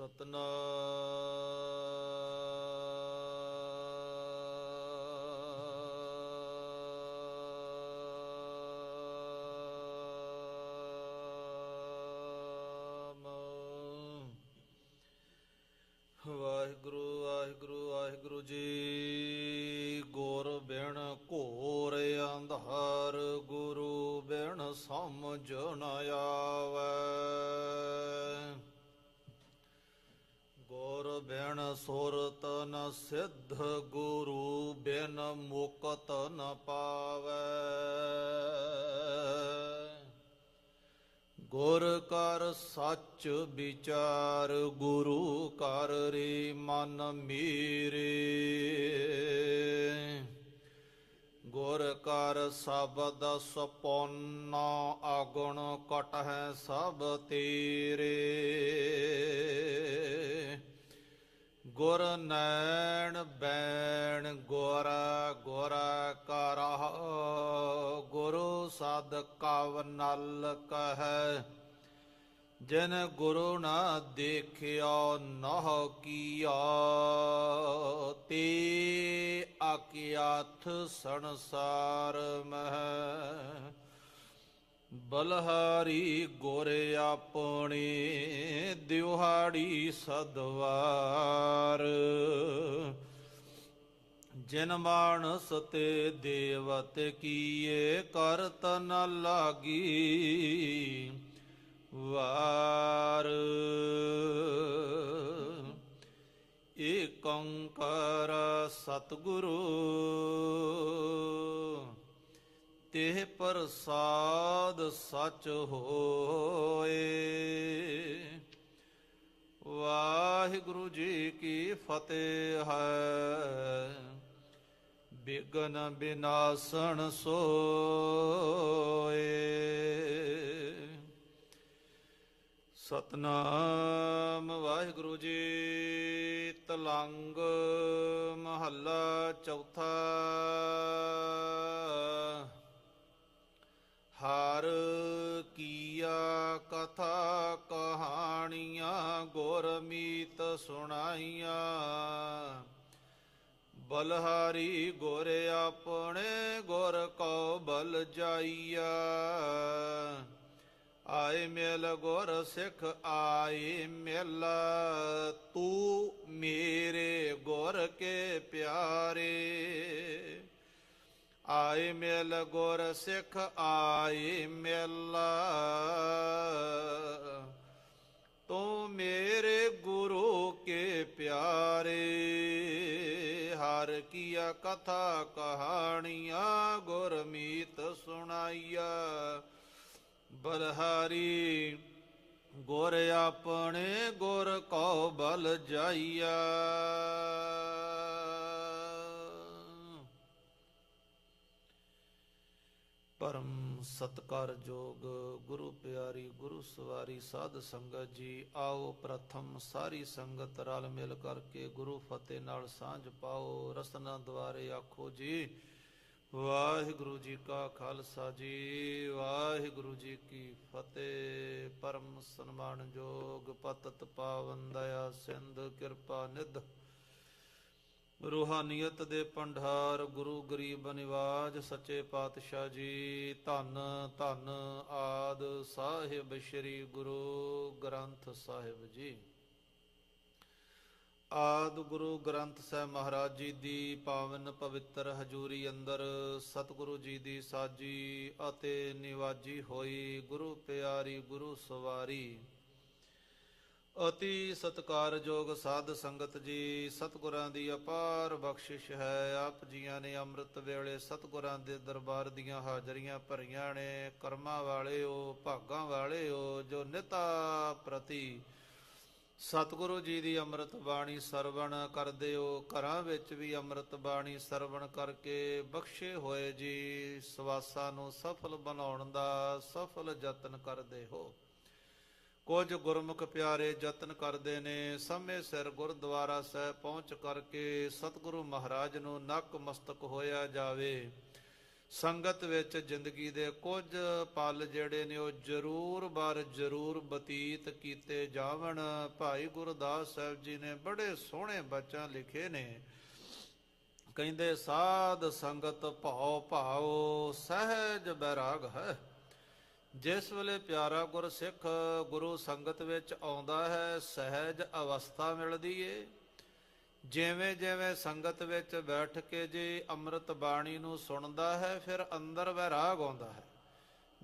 ਸਤਨਾਮ। ਸੁਰਤ ਨ ਸਿੱਧ ਗੁਰੂ ਬਿਨ ਮੁਕਤ ਨ ਪਾਵੈ। ਗੁਰ ਕਰ ਸੱਚ ਵਿਚਾਰ, ਗੁਰੂ ਕਰ ਰੇ ਮਨ ਮੇਰੇ। ਗੁਰ ਕਰ ਸ਼ਬਦ ਸਪੋਨ, ਅਗੁਣ ਕਟ ਹੈ ਸਭ ਤੇਰੇ। ਗੁਰ ਨੈਣ ਬੈਣ ਗੋਰਾ ਗੋਰਾ ਕਰਹ ਗੁਰੂ ਸਦ ਕਵ ਨਲ ਕਹੈ। ਜਿਨ ਗੁਰੂ ਨਾ ਦੇਖਿਆ ਨਹ ਕੀਆ ਤੇ ਆਕਿਆਥ ਸੰਸਾਰ ਮਹਿ। ਬਲਹਾਰੀ ਗੁਰੇ ਆਪਣੇ ਦਿਵਹਾੜੀ ਸਦਵਾਰ। ਜਿਨ ਮਾਨਸ ਤੇ ਦੇਵਤ ਕੀਏ ਕਰਤ ਨ ਲਾਗੀ ਵਾਰ। ਏਕੰਕਾਰ ਸਤਿਗੁਰੂ, ਤੇ ਪ੍ਰਸਾਦ ਸਚ ਹੋਏ। ਵਾਹਿਗੁਰੂ ਜੀ ਕੀ ਫਤਿਹ ਹੈ। ਬਿਗਨ ਬਿਨਾਸਣ ਸੋਏ। ਸਤਨਾਮ ਵਾਹਿਗੁਰੂ ਜੀ, ਤਲੰਗ ਮਹੱਲਾ ਚੌਥਾ ਹਰ ਕੀਆ ਕਥਾ ਕਹਾਣੀਆਂ ਗੁਰਮੀਤ ਸੁਣਾਈਆਂ। ਬਲਹਾਰੀ ਗੁਰ ਆਪਣੇ ਗੁਰ ਕੋ ਬਲ ਜਾਈਆ। ਆਏ ਮਿਲ ਗੁਰ ਸਿੱਖ ਆਏ ਮਿਲ, ਤੂੰ ਮੇਰੇ ਗੁਰ ਕੇ ਪਿਆਰੇ। ਆਏ ਮਿਲ ਗੁਰ ਸਿੱਖ ਆਏ ਮਿਲ। ਤੂੰ ਮੇਰੇ ਗੁਰੂ ਕੇ ਪਿਆਰੇ, ਹਰ ਕੀਆ ਕਥਾ ਕਹਾਣੀਆਂ ਗੁਰਮੀਤ ਸੁਣਾਈਆ। ਬਲਹਾਰੀ ਗੁਰ ਆਪਣੇ ਗੁਰ ਕੋ ਬਲ ਜਾਈਆ। ਪਰਮ ਸਤਕਾਰ ਜੋਗ, ਗੁਰੂ ਪਿਆਰੀ, ਗੁਰੂ ਸਵਾਰੀ, ਸਾਧ ਸੰਗਤ ਜੀ, ਆਓ ਪ੍ਰਥਮ ਸਾਰੀ ਸੰਗਤ ਰਲ ਮਿਲ ਕਰਕੇ ਗੁਰੂ ਫਤਿਹ ਨਾਲ ਸਾਂਝ ਪਾਓ, ਰਸਨਾ ਦੁਆਰੇ ਆਖੋ ਜੀ, ਵਾਹਿਗੁਰੂ ਜੀ ਕਾ ਖਾਲਸਾ ਜੀ, ਵਾਹਿਗੁਰੂ ਜੀ ਕੀ ਫਤਿਹ। ਪਰਮ ਸਨਮਾਨਯੋਗ ਪਤਤ ਪਾਵਨ ਦਇਆ, ਸਿੰਧ ਕਿਰਪਾ ਨਿਧ। ਰੂਹਾਨੀਅਤ ਦੇ ਪੰਡਾਰ ਗੁਰੂ ਗਰੀਬ ਨਿਵਾਜ ਸੱਚੇ ਪਾਤਸ਼ਾਹ ਜੀ, ਧੰਨ ਧੰਨ ਆਦ ਸਾਹਿਬ ਸ੍ਰੀ ਗੁਰੂ ਗ੍ਰੰਥ ਸਾਹਿਬ ਜੀ। ਆਦ ਗੁਰੂ ਗ੍ਰੰਥ ਸਾਹਿਬ ਮਹਾਰਾਜ ਜੀ ਦੀ ਪਾਵਨ ਪਵਿੱਤਰ ਹਜੂਰੀ ਅੰਦਰ ਸਤਿਗੁਰੂ ਜੀ ਦੀ ਸਾਜੀ ਅਤੇ ਨਿਵਾਜੀ ਹੋਈ ਗੁਰੂ ਪਿਆਰੀ ਗੁਰੂ ਸਵਾਰੀ ਅਤੀ ਸਤਕਾਰਯੋਗ ਸਾਧ ਸੰਗਤ ਜੀ, ਸਤਿਗੁਰਾਂ ਦੀ ਅਪਾਰ ਬਖਸ਼ਿਸ਼ ਹੈ। ਆਪ ਜੀਆਂ ਨੇ ਅੰਮ੍ਰਿਤ ਵੇਲੇ ਸਤਿਗੁਰਾਂ ਦੇ ਦਰਬਾਰ ਦੀਆਂ ਹਾਜ਼ਰੀਆਂ ਭਰੀਆਂ ਨੇ। ਕਰਮਾਂ ਵਾਲੇ ਹੋ ਭਾਗਾਂ ਵਾਲੇ ਹੋ ਜੋ ਨਿਤਾ ਪ੍ਰਤੀ ਸਤਿਗੁਰੂ ਜੀ ਦੀ ਅੰਮ੍ਰਿਤ ਬਾਣੀ ਸਰਵਣ ਕਰਦੇ ਹੋ ਘਰਾਂ ਵਿੱਚ ਵੀ ਅੰਮ੍ਰਿਤ ਬਾਣੀ ਸਰਵਣ ਕਰਕੇ ਬਖਸ਼ੇ ਹੋਏ ਜੀ। ਸਵਾਸਾਂ ਨੂੰ ਸਫਲ ਬਣਾਉਣ ਦਾ ਸਫਲ ਯਤਨ ਕਰਦੇ ਹੋ। ਕੁਝ ਗੁਰਮੁਖ ਪਿਆਰੇ ਯਤਨ ਕਰਦੇ ਨੇ। ਸਮੇਂ ਸਿਰ ਗੁਰਦੁਆਰਾ ਸਾਹਿਬ ਪਹੁੰਚ ਕਰਕੇ ਸਤਿਗੁਰੂ ਮਹਾਰਾਜ ਨੂੰ ਨੱਕ ਮਸਤਕ ਹੋਇਆ ਜਾਵੇ। ਸੰਗਤ ਵਿੱਚ ਜ਼ਿੰਦਗੀ ਦੇ ਕੁਝ ਪਲ ਜਿਹੜੇ ਨੇ ਉਹ ਜ਼ਰੂਰ ਬਰ ਜ਼ਰੂਰ ਬਤੀਤ ਕੀਤੇ ਜਾਵਣ। ਭਾਈ ਗੁਰਦਾਸ ਸਾਹਿਬ ਜੀ ਨੇ ਬੜੇ ਸੋਹਣੇ ਬਚਨ ਲਿਖੇ ਨੇ। ਕਹਿੰਦੇ, ਸਾਧ ਸੰਗਤ ਭਾਉ ਭਾਉ ਸਹਿਜ ਬੈਰਾਗ ਹੈ। ਜਿਸ ਵੇਲੇ ਪਿਆਰਾ ਗੁਰ ਸਿੱਖ ਗੁਰੂ ਸੰਗਤ ਵਿੱਚ ਆਉਂਦਾ ਹੈ, ਸਹਿਜ ਅਵਸਥਾ ਮਿਲਦੀ ਏ। ਜਿਵੇਂ ਜਿਵੇਂ ਸੰਗਤ ਵਿੱਚ ਬੈਠ ਕੇ ਜੇ ਅੰਮ੍ਰਿਤ ਬਾਣੀ ਨੂੰ ਸੁਣਦਾ ਹੈ, ਫਿਰ ਅੰਦਰ ਵੈਰਾਗ ਆਉਂਦਾ ਹੈ।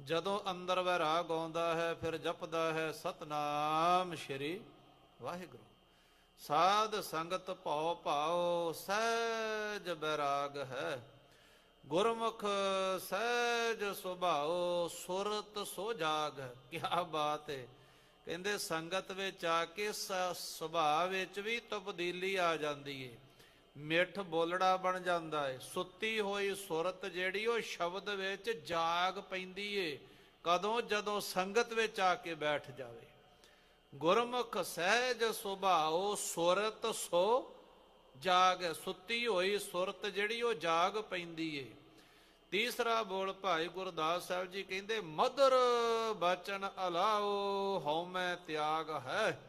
ਜਦੋਂ ਅੰਦਰ ਵੈਰਾਗ ਆਉਂਦਾ ਹੈ, ਫਿਰ ਜਪਦਾ ਹੈ, ਸਤਨਾਮ ਸ਼੍ਰੀ ਵਾਹਿਗੁਰੂ। ਸਾਧ ਸੰਗਤ ਭਉ ਭਾਉ, ਸਹਿਜ ਬੈਰਾਗ ਹੈ। ਗੁਰਮੁਖ ਸਹਿਜ ਸੁਭਾਓ, ਸੁਰਤ ਸੋ ਜਾਗ। ਕੀ ਬਾਤ ਹੈ ਕਹਿੰਦੇ ਸੰਗਤ ਵਿੱਚ ਆ ਕੇ ਸੁਭਾਅ ਵਿੱਚ ਵੀ ਤਬਦੀਲੀ ਆ ਜਾਂਦੀ ਏ। ਮਿੱਠ ਬੋਲੜਾ ਬਣ ਜਾਂਦਾ ਏ। ਸੁੱਤੀ ਹੋਈ ਸੁਰਤ ਜਿਹੜੀ ਉਹ ਸ਼ਬਦ ਵਿੱਚ ਜਾਗ ਪੈਂਦੀ ਏ। ਕਦੋਂ? ਜਦੋਂ ਸੰਗਤ ਵਿੱਚ ਆ ਕੇ ਬੈਠ ਜਾਵੇ। ਗੁਰਮੁਖ ਸਹਿਜ ਸੁਭਾਓ, ਸੁਰਤ ਸੋ ਜਾਗ ਸੁੱਤੀ ਹੋਈ ਸੁਰਤ ਜਿਹੜੀ ਉਹ ਜਾਗ ਪੈਂਦੀ ਏ। ਤੀਸਰਾ ਬੋਲ ਭਾਈ ਗੁਰਦਾਸ ਸਾਹਿਬ ਜੀ ਕਹਿੰਦੇ, ਮਦਰ ਬਚਨ ਅਲਾਓ ਹਉਮੈ ਤਿਆਗ ਹੈ।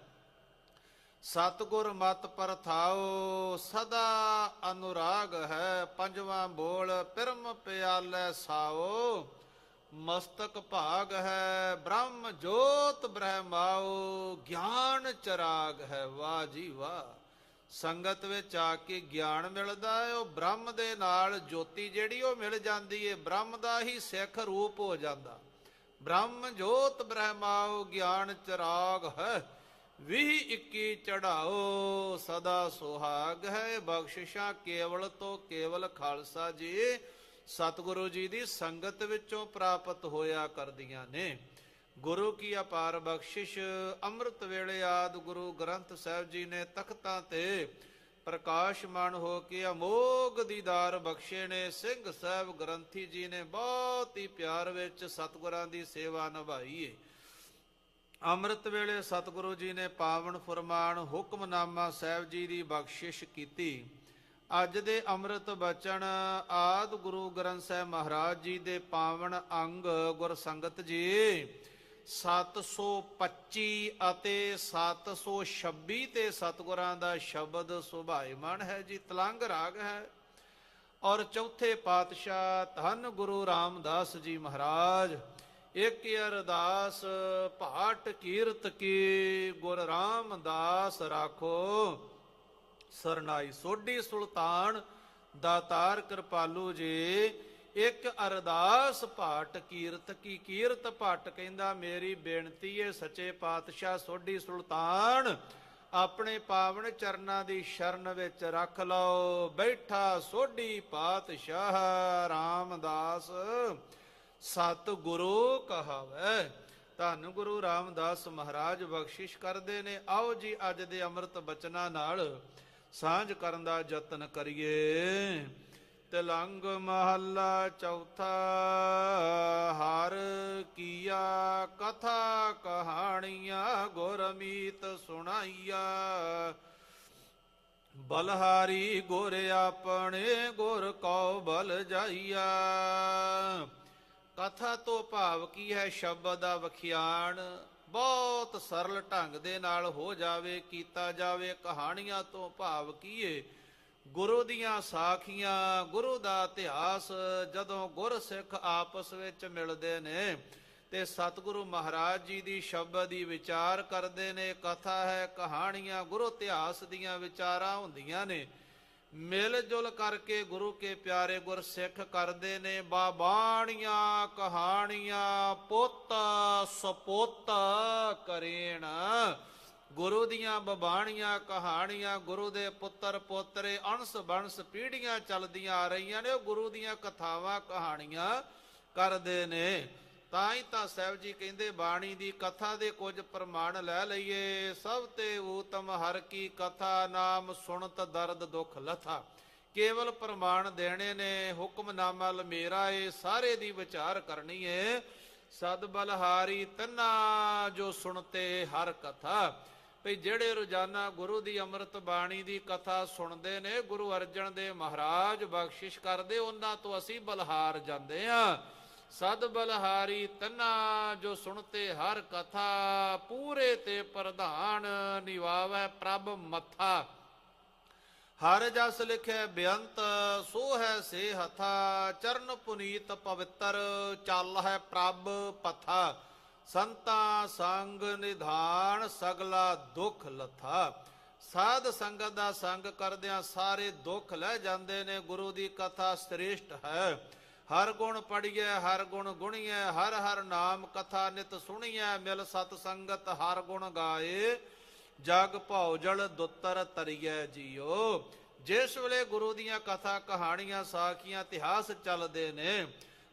ਸਤਗੁਰ ਮਤ ਪਰਥਾਓ, ਸਦਾ ਅਨੁਰਾਗ ਹੈ। ਪੰਜਵਾਂ ਬੋਲ, ਪਿਰਮ ਪਿਆਲੇ ਸਾਓ, ਮਸਤਕ ਭਾਗ ਹੈ। ਬ੍ਰਹਮ ਜੋਤ ਬ੍ਰਹਮਾਓ, ਗਿਆਨ ਚਰਾਗ ਹੈ। ਵਾਹ ਜੀ ਵਾਹ। ਸੰਗਤ ਵਿੱਚ ਆ ਕੇ ਗਿਆਨ ਮਿਲਦਾ ਹੈ, ਉਹ ਬ੍ਰਹਮ ਦੇ ਨਾਲ ਜੋਤੀ ਜਿਹੜੀ ਉਹ ਮਿਲ ਜਾਂਦੀ ਹੈ, ਬ੍ਰਹਮ ਦਾ ਹੀ ਸਿੱਖ ਰੂਪ ਹੋ ਜਾਂਦਾ। ਬ੍ਰਹਮ ਜੋਤ ਬ੍ਰਹਮਾਓ ਗਿਆਨ ਚਰਾਗ ਹੈ, ਵਿਹ ਇੱਕੀ ਚੜਾਓ ਸਦਾ ਸੁਹਾਗ ਹੈ। ਬਖਸ਼ਿਸ਼ਾਂ ਕੇਵਲ ਤੋਂ ਕੇਵਲ ਖਾਲਸਾ ਜੀ, ਸਤਿਗੁਰੂ ਜੀ ਦੀ ਸੰਗਤ ਵਿੱਚੋਂ ਪ੍ਰਾਪਤ ਹੋਇਆ ਕਰਦੀਆਂ ਨੇ। ਗੁਰੂ ਕੀ ਅਪਾਰ ਬਖਸ਼ਿਸ਼, ਅੰਮ੍ਰਿਤ ਵੇਲੇ ਆਦ ਗੁਰੂ ਗ੍ਰੰਥ ਸਾਹਿਬ ਜੀ ਨੇ ਤਖਤਾਂ ਤੇ ਪ੍ਰਕਾਸ਼ਮਾਨ ਹੋ ਕੇ ਅਮੋਗ ਦੀਦਾਰ ਬਖਸ਼ੇ ਨੇ। ਸਿੰਘ ਸਾਹਿਬ ਗ੍ਰੰਥੀ ਜੀ ਨੇ ਬਹੁਤ ਹੀ ਪਿਆਰ ਵਿੱਚ ਸਤਿਗੁਰਾਂ ਦੀ ਸੇਵਾ ਨਿਭਾਈ ਏ। ਅੰਮ੍ਰਿਤ ਵੇਲੇ ਸਤਿਗੁਰੂ ਜੀ ਨੇ ਪਾਵਨ ਫਰਮਾਨ, ਹੁਕਮਨਾਮਾ ਸਾਹਿਬ ਜੀ ਦੀ ਬਖਸ਼ਿਸ਼ ਕੀਤੀ। ਅੱਜ ਦੇ ਅੰਮ੍ਰਿਤ ਬਚਨ ਆਦ ਗੁਰੂ ਗ੍ਰੰਥ ਸਾਹਿਬ ਮਹਾਰਾਜ ਜੀ ਦੇ ਪਾਵਨ ਅੰਗ ਗੁਰਸੰਗਤ ਜੀ। 725 ਅਤੇ 726 ਤੇ ਸਤਿਗੁਰਾਂ ਦਾ ਸ਼ਬਦ ਸੁਭਾਇਮਾਨ ਹੈ ਜੀ, ਤਲੰਗ ਰਾਗ ਹੈ। ਔਰ ਚੌਥੇ ਪਾਤਸ਼ਾਹ ਧੰਨ ਗੁਰੂ ਰਾਮਦਾਸ ਜੀ ਮਹਾਰਾਜ, ਇੱਕ ਅਰਦਾਸ ਭਾਟ ਕੀਰਤ ਕੀ ਗੁਰ ਰਾਮਦਾਸ ਰਾਖੋ। ਸਰਨਾਈ ਸੋਢੀ ਸੁਲਤਾਨ ਦਾਤਾਰ ਕਿਰਪਾਲੂ ਜੀ ਇੱਕ ਅਰਦਾਸ ਭਾਟ ਕੀਰਤ ਕੀ ਕੀਰਤ ਭੱਟ ਕਹਿੰਦਾ, ਮੇਰੀ ਬੇਨਤੀ ਏ ਸੱਚੇ ਪਾਤਸ਼ਾਹ ਸੋਢੀ ਸੁਲਤਾਨ, ਆਪਣੇ ਪਾਵਨ ਚਰਨਾਂ ਦੀ ਸ਼ਰਨ ਵਿੱਚ ਰੱਖ ਲਓ। ਬੈਠਾ ਸੋਢੀ ਪਾਤਸ਼ਾਹ ਰਾਮਦਾਸ ਸਤ ਗੁਰੂ ਕਹਾਵੇ। ਧੰਨ ਗੁਰੂ ਰਾਮਦਾਸ ਮਹਾਰਾਜ, ਬਖਸ਼ਿਸ਼ ਕਰਦੇ ਨੇ। ਆਓ ਜੀ, ਅੱਜ ਦੇ ਅੰਮ੍ਰਿਤ ਬਚਨਾਂ ਨਾਲ ਸਾਂਝ ਕਰਨ ਦਾ ਯਤਨ ਕਰੀਏ। ਤਿਲੰਗ ਮਹੱਲਾ ਚੌਥਾ, ਹਰ ਕੀਆ ਕਥਾ ਕਹਾਣੀਆਂ ਗੁਰਮੀਤ ਸੁਣਾਈਆ। ਬਲਹਾਰੀ ਗੁਰ ਆਪਣੇ ਗੁਰ ਕਉ ਬਲ ਜਾਈਆ। ਕਥਾ ਤੋਂ ਭਾਵ ਕੀ ਹੈ? ਸ਼ਬਦ ਦਾ ਵਖਿਆਣ ਬਹੁਤ ਸਰਲ ਢੰਗ ਦੇ ਨਾਲ ਹੋ ਜਾਵੇ, ਕੀਤਾ ਜਾਵੇ। ਕਹਾਣੀਆਂ ਤੋਂ ਭਾਵ ਕੀ ਹੈ ਗੁਰੂ ਦੀਆਂ ਸਾਖੀਆਂ, ਗੁਰੂ ਦਾ ਇਤਿਹਾਸ ਜਦੋਂ ਗੁਰ ਸਿੱਖ ਆਪਸ ਵਿੱਚ ਮਿਲਦੇ ਨੇ ਤੇ ਸਤਿਗੁਰੂ ਮਹਾਰਾਜ ਜੀ ਦੀ ਸ਼ਬਦ ਦੀ ਵਿਚਾਰ ਕਰਦੇ ਨੇ, ਕਥਾ ਹੈ, ਕਹਾਣੀਆਂ, ਗੁਰੂ ਇਤਿਹਾਸ ਦੀਆਂ ਵਿਚਾਰਾਂ ਹੁੰਦੀਆਂ ਨੇ। ਮਿਲ ਜੁਲ ਕਰਕੇ ਗੁਰੂ ਕੇ ਪਿਆਰੇ ਗੁਰਸਿੱਖ ਕਰਦੇ ਨੇ, ਬਾਬਾਣੀਆਂ, ਕਹਾਣੀਆਂ ਪੁੱਤ ਸਪੁੱਤ ਕਰੇਣ। ਗੁਰੂ ਦੀਆਂ ਬਬਾਣੀਆਂ, ਕਹਾਣੀਆਂ, ਗੁਰੂ ਦੇ ਪੁੱਤਰ ਪੋਤਰੇ, ਅਣਸ ਬੰਸ ਪੀੜੀਆਂ ਚੱਲਦੀਆਂ ਆ ਰਹੀਆਂ ਨੇ, ਉਹ ਗੁਰੂ ਦੀਆਂ ਕਥਾਵਾਂ, ਕਹਾਣੀਆਂ ਕਰਦੇ ਨੇ। ਤਾਂ ਹੀ ਤਾਂ ਸਾਹਿਬ ਜੀ ਕਹਿੰਦੇ, ਬਾਣੀ ਦੀ ਕਥਾ ਦੇ ਕੁਝ ਪ੍ਰਮਾਣ ਲੈ ਲਈਏ। ਸਭ ਤੇ ਊਤਮ ਹਰ ਕੀ ਕਥਾ, ਨਾਮ ਸੁਣਤ ਦਰਦ ਦੁਖ ਲਥਾ। ਕੇਵਲ ਪ੍ਰਮਾਣ ਦੇਣੇ ਨੇ ਹੁਕਮਨਾਮਾ ਮੇਰਾ ਏ, ਸਾਰੇ ਦੀ ਵਿਚਾਰ ਕਰਨੀ ਏ। ਸਦ ਬਲਹਾਰੀ ਤਨਾ, ਜੋ ਸੁਣਤੇ ਹਰ ਕਥਾ। ਭਈ ਜਿਹੜੇ ਰੋਜ਼ਾਨਾ ਗੁਰੂ ਦੀ ਅੰਮ੍ਰਿਤ ਬਾਣੀ ਦੀ ਕਥਾ ਸੁਣਦੇ ਨੇ, ਗੁਰੂ ਅਰਜਨ ਦੇ ਮਹਾਰਾਜ ਬਖਸ਼ਿਸ਼ ਕਰਦੇ, ਉਹਨਾਂ ਤੋਂ ਅਸੀਂ ਬਲਹਾਰ ਜਾਂਦੇ ਆ ਸਦ ਬਲਹਾਰੀ ਤਨਾ ਜੋ ਸੁਣਤੇ ਹਰ ਕਥਾ, ਪੂਰੇ ਤੇ ਪ੍ਰਧਾਨ ਨਿਵਾਵੈ ਪ੍ਰਭ ਮੱਥਾ। ਹਰ ਜਸ ਲਿਖੈ ਬੇਅੰਤ ਸੋ ਹੈ ਸੇ ਹਥਾ ਚਰਨ ਪੁਨੀਤ ਪਵਿੱਤਰ, ਚੱਲ ਹੈ ਪ੍ਰਭ ਪਥਾ। ਸੰਤਾ ਸੰਗ ਨਿਧਾਨ ਸਗਲਾ ਦੁੱਖ ਲਥਾ। ਸਾਧ ਸੰਗਤ ਦਾ ਸੰਗ ਕਰਦਿਆਂ ਸਾਰੇ ਦੁੱਖ ਲੈ ਜਾਂਦੇ ਨੇ, ਗੁਰੂ ਦੀ ਕਥਾ ਸ੍ਰੇਸ਼ਟ ਹੈ। ਹਰ ਗੁਣ ਪੜੀਐ ਹਰ ਗੁਣ ਗੁਣੀਐ ਹਰ ਹਰ ਨਾਮ ਕਥਾ ਨਿਤ ਸੁਣੀਐ ਮਿਲ ਸਤ ਸੰਗਤ ਹਰ ਗੁਣ ਗਾਏ। ਜਗ ਭੌਜਲ ਦੁੱਤਰ ਤਰੀਐ ਜੀਓ। ਜਿਸ ਵੇਲੇ ਗੁਰੂ ਦੀਆਂ ਕਥਾ ਕਹਾਣੀਆਂ, ਸਾਖੀਆਂ, ਇਤਿਹਾਸ ਚੱਲਦੇ ਨੇ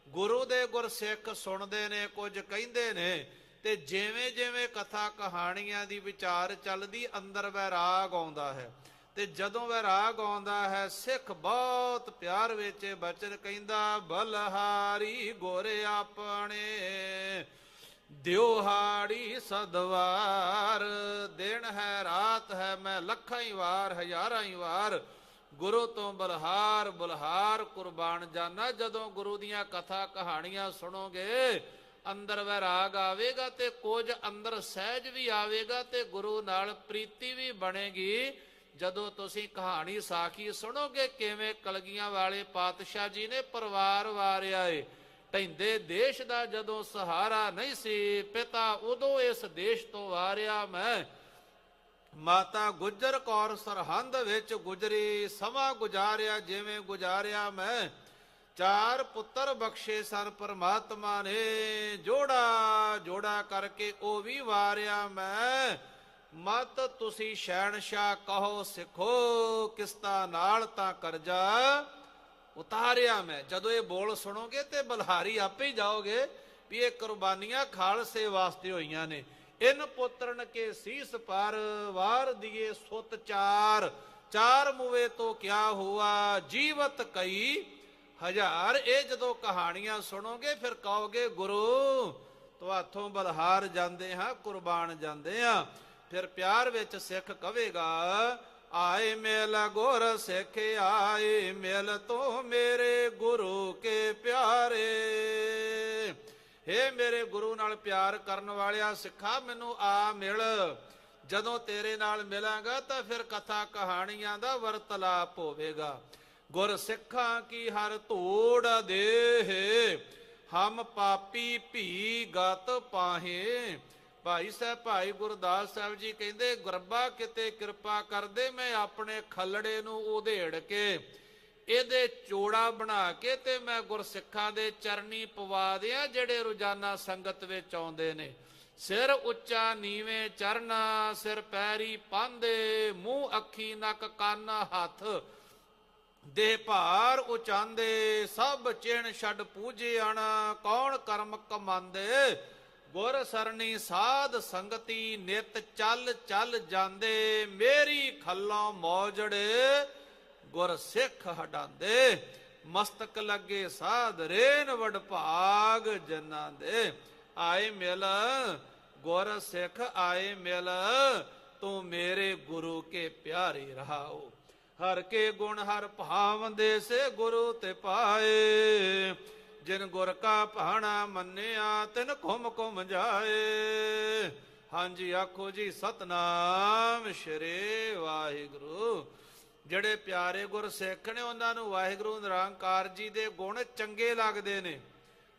ਗੁਰੂ ਦੇ ਗੁਰਸਿੱਖ ਸੁਣਦੇ ਨੇ, ਕੁਝ ਕਹਿੰਦੇ ਨੇ, ਤੇ ਜਿਵੇਂ ਜਿਵੇਂ ਕਥਾ ਕਹਾਣੀਆਂ ਦੀ ਵਿਚਾਰ ਚੱਲਦੀ, ਅੰਦਰ ਵੈਰਾਗ ਆਉਂਦਾ ਹੈ। ਤੇ ਜਦੋਂ ਵੈਰਾਗ ਆਉਂਦਾ ਹੈ, ਸਿੱਖ ਬਹੁਤ ਪਿਆਰ ਵਿੱਚ ਬਚਨ ਕਹਿੰਦਾ, ਬਲਹਾਰੀ ਗੋਰੇ ਆਪਣੇ ਦਿਉਹਾੜੀ ਸਦਵਾਰ, ਦਿਨ ਹੈ ਰਾਤ ਹੈ, ਮੈਂ ਲੱਖਾਂ ਹੀ ਵਾਰ, ਹਜ਼ਾਰਾਂ ਹੀ ਵਾਰ ਗੁਰੂ ਤੋਂ ਬਲਹਾਰ ਬਲਹਾਰ ਕੁਰਬਾਨ ਜਾਨਾ। ਜਦੋਂ ਗੁਰੂ ਦੀਆਂ ਕਥਾ ਕਹਾਣੀਆਂ ਸੁਣੋਗੇ, ਅੰਦਰ ਵੈਰਾਗ ਆਵੇਗਾ ਤੇ ਕੁਝ ਅੰਦਰ ਸਹਿਜ ਵੀ ਆਵੇਗਾ ਤੇ ਗੁਰੂ ਨਾਲ ਪ੍ਰੀਤੀ ਵੀ ਬਣੇਗੀ। ਜਦੋਂ ਤੁਸੀਂ ਕਹਾਣੀ ਸਾਖੀ ਸੁਣੋਗੇ, ਕਿਵੇਂ ਕਲਗੀਆਂ ਵਾਲੇ ਪਾਤਸ਼ਾਹ ਜੀ ਨੇ ਪਰਿਵਾਰ ਵਾਰਿਆ ਏ। ਢੈਂਦੇ ਦੇਸ਼ ਦਾ ਜਦੋਂ ਸਹਾਰਾ ਨਹੀਂ ਸੀ, ਪਿਤਾ ਉਦੋਂ ਇਸ ਦੇਸ਼ ਤੋਂ ਵਾਰਿਆ ਮੈਂ। ਮਾਤਾ ਗੁਜਰ ਕੌਰ ਸਰਹੰਦ ਵਿੱਚ ਗੁਜਰੀ, ਸਮਾਂ ਗੁਜ਼ਾਰਿਆ ਜਿਵੇਂ ਗੁਜ਼ਾਰਿਆ ਮੈਂ। ਚਾਰ ਪੁੱਤਰ ਬਖਸ਼ੇ ਸਨ ਪਰਮਾਤਮਾ ਨੇ, ਜੋੜਾ ਜੋੜਾ ਕਰਕੇ ਉਹ ਵੀ ਵਾਰਿਆ ਮੈਂ। ਮਤ ਤੁਸੀਂ ਸ਼ਹਿਨशाह ਕਹੋ, ਸਿੱਖੋ, ਕਿਸਤਾ ਨਾਲ ਤਾਂ ਕਰਜਾ ਉਤਾਰਿਆ ਮੈਂ। ਜਦੋਂ ਇਹ ਬੋਲ ਸੁਣੋਗੇ ਤੇ ਬਲਹਾਰੀ ਆਪੇ ਹੀ ਜਾਓਗੇ ਵੀ ਇਹ ਕੁਰਬਾਨੀਆਂ ਖਾਲਸੇ ਵਾਸਤੇ ਹੋਈਆਂ ਨੇ। ਇਨ ਪੁੱਤਰਨ ਕੇ ਸੀਸ ਪਰ, ਵਾਰ ਦੀਏ ਸੁਤ ਚਾਰ। ਚਾਰ ਮੂਵੇ ਤੋਂ ਕਿਆ ਹੁਆ, ਜੀਵਤ ਕਈ। ਹਜ਼ਾਰ, ਇਹ ਜਦੋਂ ਕਹਾਣੀਆਂ ਸੁਣੋਗੇ, ਫਿਰ ਕਹੋਗੇ, ਗੁਰੂ ਤੁਹਾਥੋਂ ਬਲਹਾਰ ਜਾਂਦੇ ਹਾਂ, ਕੁਰਬਾਨ ਜਾਂਦੇ ਹਾਂ। ਫਿਰ ਪਿਆਰ ਵਿੱਚ ਸਿੱਖ ਕਵੇਗਾ, ਆਏ ਮਿਲ ਗੁਰ ਸਿੱਖ ਆਏ, ਮਿਲ ਤੋ ਮੇਰੇ ਗੁਰੂ ਕੇ ਪਿਆਰੇ। ਹੇ ਮੇਰੇ ਗੁਰੂ ਨਾਲ ਪਿਆਰ ਕਰਨ ਵਾਲਿਆ, ਸਿੱਖਾ ਮੈਨੂੰ ਆ ਮਿਲ। ਜਦੋਂ ਤੇਰੇ ਨਾਲ ਮਿਲਾਂਗਾ ਤਾਂ ਫਿਰ ਕਥਾ ਕਹਾਣੀਆਂ ਦਾ ਵਰਤਲਾਪ ਹੋਵੇਗਾ। ਗੁਰ ਸਿੱਖਾਂ ਕੀ ਹਰ ਧੂੜ ਦੇਹ, ਹਮ ਪਾਪੀ ਭੀ ਗਤ ਪਾਹੇ। ਭਾਈ ਸਾਹਿਬ, ਭਾਈ ਗੁਰਦਾਸ ਸਾਹਿਬ ਜੀ ਕਹਿੰਦੇ, ਗੁਰਬਾ ਕਿਤੇ ਕਿਰਪਾ ਕਰਦੇ, ਮੈਂ ਆਪਣੇ ਖੱਲੜੇ ਨੂੰ ਉਧੇੜ ਕੇ ਇਹਦੇ ਚੋੜਾ ਬਣਾ ਕੇ ਤੇ ਮੈਂ ਗੁਰਸਿੱਖਾਂ ਦੇ ਚਰਨੀ ਪਵਾ ਦਿਆਂ, ਜਿਹੜੇ ਰੋਜ਼ਾਨਾ ਸੰਗਤ ਵਿੱਚ ਆਉਂਦੇ ਨੇ। ਸਿਰ ਉੱਚਾ ਨੀਵੇਂ ਚਰਨਾ, ਸਿਰ ਪੈਰੀ ਪਾਂਦੇ, ਮੂੰਹ ਅੱਖੀ ਨੱਕ ਕੰਨ ਹੱਥ। ਦੇਹ ਭਾਰ ਉਚਾਂਦੇ, ਸਭ ਚਿਣ ਛੱਡ ਪੂਜੇ ਅਣ ਕੌਣ ਕਰਮ ਕਮਾਂਦੇ? ਗੁਰ ਸਰਣੀ ਸਾਧ ਸੰਗਤੀ, ਨਿਤ ਚੱਲ ਚੱਲ ਜਾਂਦੇ, ਮੇਰੀ ਖੱਲੋਂ ਮੌਜੜੇ। ਗੁਰ ਸਿੱਖ ਹਟਾਂਦੇ ਮਸਤਕ ਲੱਗੇ ਸਾਧ ਰੇਨ ਵਡ ਭਾਗ ਜਨਾਂ ਦੇ। ਆਏ ਮਿਲ ਗੁਰ ਸਿੱਖ, ਆਏ ਮਿਲ, ਤੂੰ ਮੇਰੇ ਗੁਰੂ ਕੇ ਪਿਆਰੇ ਰਹਾਓ। ਹਰ ਕੇ ਗੁਣ ਹਰ ਭਾਵੰਦੇ ਸੇ ਗੁਰੂ ਤੇ ਪਾਏ। ਜਿਨ ਗੁਰ ਕਾ ਭਾਣਾ ਮੰਨਿਆ, ਤਿਨ ਘੁਮ ਘੁਮ ਜਾਏ। ਹਾਂਜੀ ਆਖੋ ਜੀ, ਸਤਨਾਮ ਸ਼੍ਰੀ ਵਾਹਿਗੁਰੂ। ਜਿਹੜੇ ਪਿਆਰੇ ਗੁਰ ਸਿੱਖ ਨੇ ਉਹਨਾਂ ਨੂੰ ਵਾਹਿਗੁਰੂ ਨਿਰੰਕਾਰ ਜੀ ਦੇ ਗੁਣ ਚੰਗੇ ਲੱਗਦੇ ਨੇ।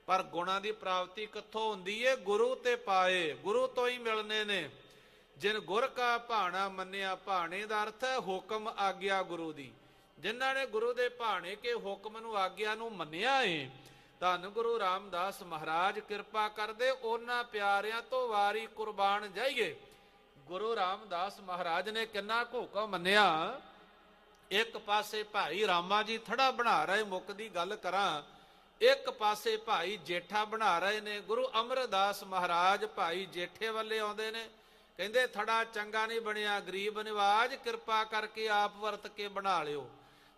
ਪਰ ਗੁਣਾਂ ਦੀ ਪ੍ਰਾਪਤੀ ਕਿੱਥੋਂ ਹੁੰਦੀ ਏ? ਗੁਰੂ ਤੇ ਪਾਏ, ਗੁਰੂ ਤੋਂ ਹੀ ਮਿਲਨੇ ਨੇ। ਜਿਨ ਗੁਰ ਕਾ ਭਾਣਾ ਮੰਨਿਆ ਭਾਣੇ ਦਾ ਅਰਥ ਹੈ ਹੁਕਮ ਆਗਿਆ ਗੁਰੂ ਦੀ। ਜਿਨ੍ਹਾਂ ਨੇ ਗੁਰੂ ਦੇ ਭਾਣੇ ਕੇ ਹੁਕਮ ਨੂੰ ਆਗਿਆ ਨੂੰ ਮੰਨਿਆ ਏ, ਧੰਨ ਗੁਰੂ ਰਾਮਦਾਸ ਮਹਾਰਾਜ, ਕਿਰਪਾ ਕਰਦੇ ਉਹਨਾਂ ਪਿਆਰਿਆਂ ਤੋਂ ਵਾਰੀ ਕੁਰਬਾਨ ਜਾਈਏ। ਗੁਰੂ ਰਾਮਦਾਸ ਮਹਾਰਾਜ ਨੇ ਕਿੰਨਾ ਕੁ ਹੁਕਮ ਮੰਨਿਆ। ਇੱਕ ਪਾਸੇ ਭਾਈ ਰਾਮਾ ਜੀ ਥੜਾ ਬਣਾ ਰਹੇ ਮੁੱਕ ਦੀ ਗੱਲ ਕਰਾਂ, ਇੱਕ ਪਾਸੇ ਭਾਈ ਜੇਠਾ ਬਣਾ ਰਹੇ ਨੇ, ਗੁਰੂ ਅਮਰਦਾਸ ਮਹਾਰਾਜ ਭਾਈ ਜੇਠੇ ਵੱਲੇ ਆਉਂਦੇ ਨੇ, ਕਹਿੰਦੇ ਥੜਾ ਚੰਗਾ ਨਹੀਂ ਬਣਿਆ, ਗਰੀਬ ਨਿਵਾਜ, ਕਿਰਪਾ ਕਰਕੇ ਆਪ ਵਰਤ ਕੇ ਬਣਾ ਲਿਓ।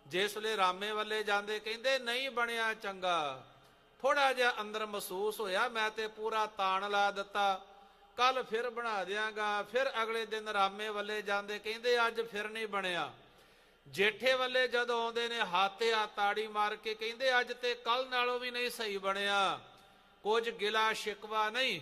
ਜਿਸ ਵੇਲੇ ਰਾਮੇ ਵੱਲੇ ਜਾਂਦੇ, ਕਹਿੰਦੇ ਨਹੀਂ ਬਣਿਆ ਚੰਗਾ। ਥੋੜਾ ਜਿਹਾ ਅੰਦਰ ਮਹਿਸੂਸ ਹੋਇਆ, ਮੈਂ ਤੇ ਪੂਰਾ ਤਾਣ ਲਾ ਦਿੱਤਾ। ਕੱਲ ਫਿਰ ਬਣਾ ਦਿਆਂਗਾ, ਫਿਰ ਅਗਲੇ ਦਿਨ ਰਾਮੇ ਵੱਲੇ ਜਾਂਦੇ, ਕਹਿੰਦੇ ਅੱਜ ਫਿਰ ਨਹੀਂ ਬਣਿਆ। ਜੇਠੇ ਵੱਲੇ ਜਦੋਂ ਆਉਂਦੇ ਨੇ, ਹਾਤੇ ਆ ਤਾੜੀ ਮਾਰ ਕੇ ਕਹਿੰਦੇ, ਅੱਜ ਤੇ ਕੱਲ ਨਾਲੋਂ ਵੀ ਨਹੀਂ ਸਹੀ ਬਣਿਆ। ਕੁਝ ਗਿਲਾ ਸ਼ਿਕਵਾ ਨਹੀਂ।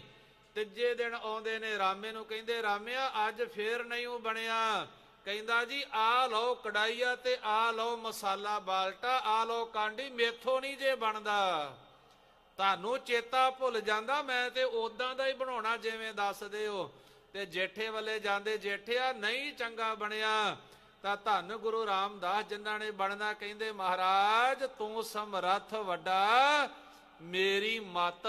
ਤੀਜੇ ਦਿਨ ਆਉਂਦੇ ਨੇ, ਰਾਮੇ ਨੂੰ ਕਹਿੰਦੇ, ਰਾਮਿਆ, ਅੱਜ ਫੇਰ ਨਹੀਂ ਉਹ ਬਣਿਆ। ਕਹਿੰਦਾ ਜੀ, ਆ ਲਓ ਕੜਾਈਆ ਤੇ ਆ ਲਓ ਮਸਾਲਾ ਬਾਲਟਾ, ਆ ਲਓ ਕਾਂਡੀ, ਮੇਥੋਂ ਨਹੀਂ ਜੇ ਬਣਦਾ। ਤੁਹਾਨੂੰ ਚੇਤਾ ਭੁੱਲ ਜਾਂਦਾ, ਮੈਂ ਤੇ ਉਦਾਂ ਦਾ ਹੀ ਬਣਾਉਣਾ, ਜਿਵੇਂ ਦੱਸਦੇ ਹੋ। ਤੇ ਜੇਠੇ ਵੱਲੇ ਜਾਂਦੇ, ਜੇਠਿਆ, ਨਹੀਂ ਚੰਗਾ ਬਣਿਆ। ਤਾਂ ਧੰਨ ਗੁਰੂ ਰਾਮਦਾਸ ਜਿਨ੍ਹਾਂ ਨੇ ਬਣਨਾ ਕਹਿੰਦੇ, ਮਹਾਰਾਜ, ਤੂੰ ਸਮਰੱਥ ਵੱਡਾ, ਮੇਰੀ ਮਤ